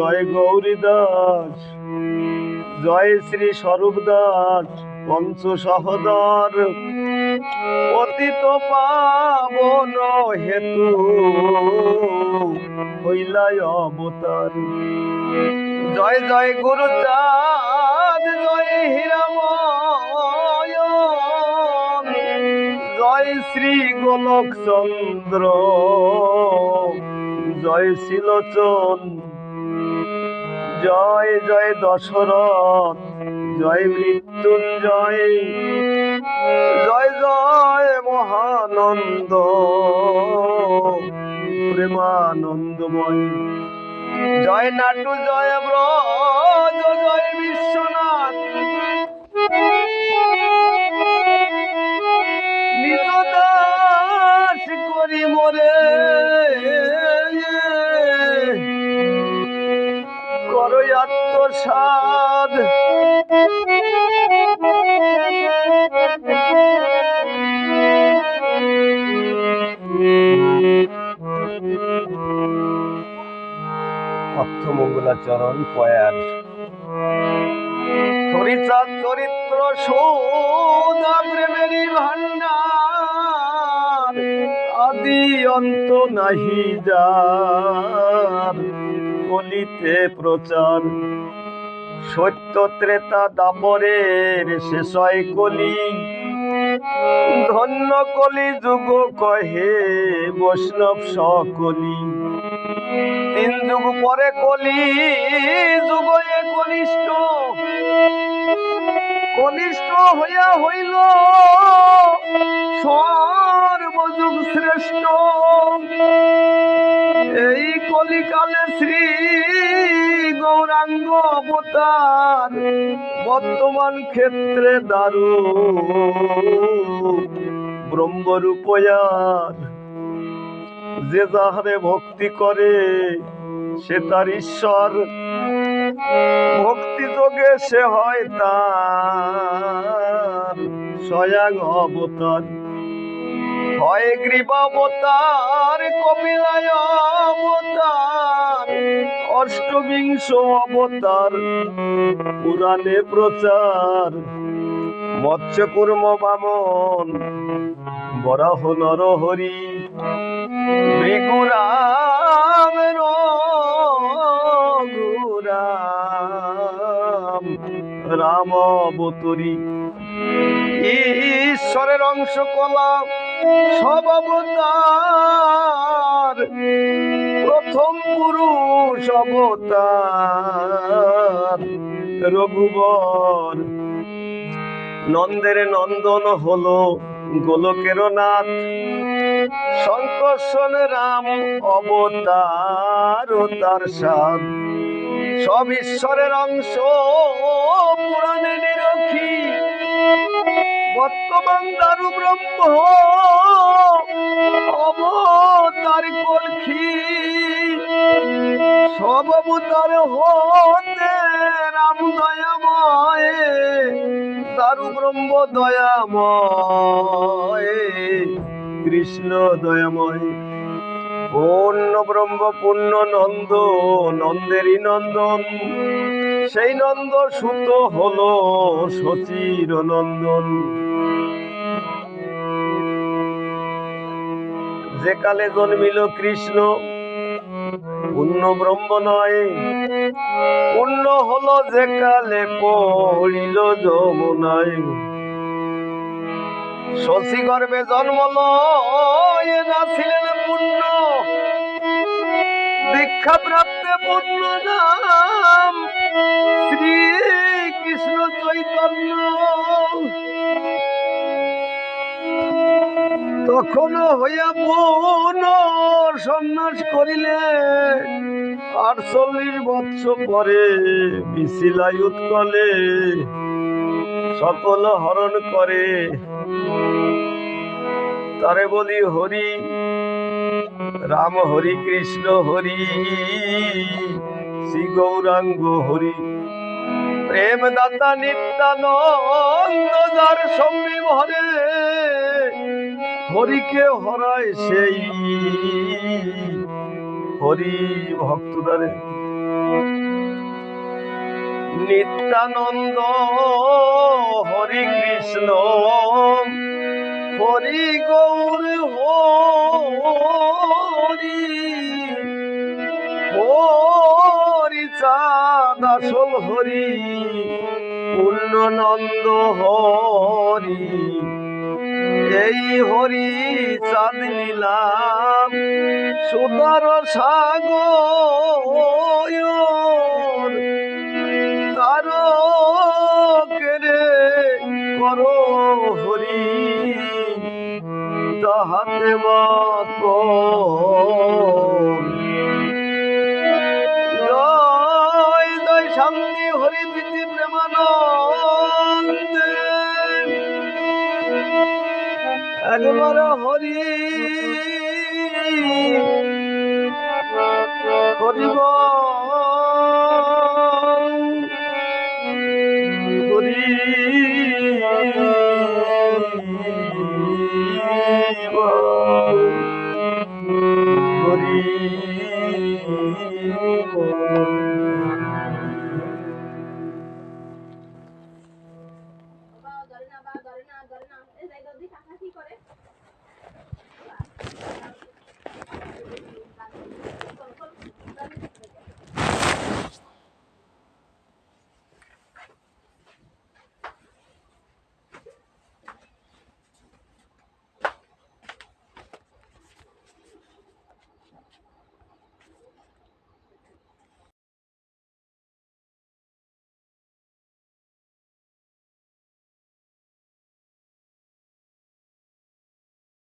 জয় গৌরী দাস জয় শ্রী স্বরূপ দাস পঞ্চ সহদর। অতীত পাবন হেতু হইলাই অবতার। জয় জয় গুরু চাঁদ জয় হীরাময়। জয় শ্রী গোলক চন্দ্র জয় শিলোচন জয় জয় দশরথ, জয় মৃত্যুঞ্জয়, জয় জয় মহানন্দ, প্রেমানন্দময়। জয় নাটু, জয় ব্রজ, জয় বিশ্বনাথ ভক্তমঙ্গলাচরণ পয়ার। হরিচাঁদ চরিত্র সৌদা প্রেমেরই ভান্ডার আদি অন্ত নাহি যার। কলিতে প্রচার, সত্য ত্রেতা দাপরের শেষয় কলি। ধন্য কলি যুগ কহে বৈষ্ণব সকলি। তিন যুগ পরে কলি যুগ কনিষ্ঠ। কনিষ্ঠ হইয়া হইল সর্বযুগ শ্রেষ্ঠ। এই কলিকালে শ্রী গৌরাঙ্গ অবতার বর্তমান ক্ষেত্রে দারু ব্রহ্মরূপয়ার যে যাহারে ভক্তি করে, সে তার ঈশ্বর। ভক্তি যোগে সে হয় তার স্বয়ং অবতার। হয় গ্রীবাবতার কপিলায় অবতার অষ্টবিংশ অবতার। পুরাণে প্রচার। মৎস্যকুর্ম বামন, বরাহ নরহরি মৃগুরাম রঘুরাম রাম অবতরী। ঈশ্বরের অংশ কলা, সব অবতার, প্রথম পুরুষ অবতার। রঘুবর নন্দের নন্দন হলো গোলকের নাথ। শঙ্কর্ষণ রাম অবতার তার সাথ। সব ঈশ্বরের অংশ পুরাণে নিরখী বর্তমান দারু ব্রহ্ম অবতার কলখি। সব হতে রাম দয়াময়। দারু ব্রহ্ম দয়াময়, কৃষ্ণ দয়াময়। পূর্ণ ব্রহ্ম পূর্ণ নন্দ, নন্দেরই নন্দন। সেই নন্দ সুত হলো সচির নন্দন। যে কালে জন্মিল কৃষ্ণ পূর্ণ ব্রহ্ম নয়। পূর্ণ হলো যে কালে পড়িল যমুনায়। শশী গর্ভে জন্ম লয় না ছিলেন পূর্ণ দীক্ষা প্রাপ্তে পূর্ণ নাম তখন হইয়া পূর্ণ সন্ন্যাস করিলে আটচল্লিশ বৎসর পরে বিশিলাই উৎকলে, সকল হরণ করে। তারে বলি, হরি, রাম হরি, কৃষ্ণ হরি, শ্রী গৌরাঙ্গ হরি প্রেম দাতা নিত্যানন্দ যার সম্মি ভরে হরিকে হরায় সেই। হরি ভক্তদারে। নিত্যানন্দ হরি কৃষ্ণ। হরি গৌর হরি। হরি চাঁদ আসল হরি। পূর্ণনন্দ হরি। এই হরি চাঁদ নিলাম সুতার সাগর তার কেরে হরি তাহাতে একবার হরি। হরিব হরি।